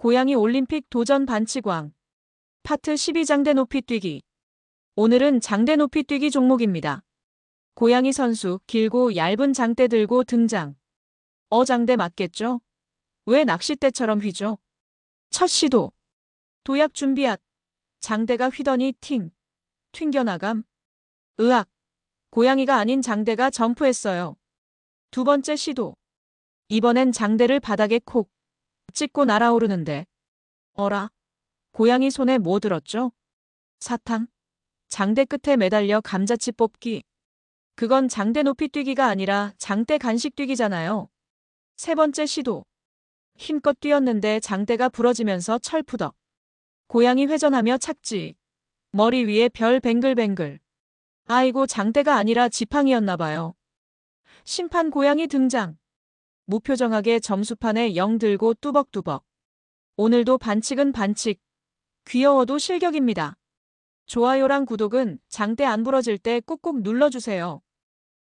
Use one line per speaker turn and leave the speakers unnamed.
고양이 올림픽 도전 반치광. 파트 12 장대 높이 뛰기. 오늘은 장대 높이 뛰기 종목입니다. 고양이 선수 길고 얇은 장대 들고 등장. 어 장대 맞겠죠? 왜 낚싯대처럼 휘죠? 첫 시도. 도약 준비앗. 장대가 휘더니 팅. 튕겨나감. 으악. 고양이가 아닌 장대가 점프했어요. 두 번째 시도. 이번엔 장대를 바닥에 콕 찍고 날아오르는데. 어라. 고양이 손에 뭐 들었죠? 사탕. 장대 끝에 매달려 감자칩 뽑기. 그건 장대 높이 뛰기가 아니라 장대 간식 뛰기잖아요. 세 번째 시도. 힘껏 뛰었는데 장대가 부러지면서 철푸덕. 고양이 회전하며 착지. 머리 위에 별 뱅글뱅글. 아이고 장대가 아니라 지팡이였나 봐요. 심판 고양이 등장. 무표정하게 점수판에 0 들고 뚜벅뚜벅. 오늘도 반칙은 반칙. 귀여워도 실격입니다. 좋아요랑 구독은 장대 안 부러질 때 꾹꾹 눌러주세요.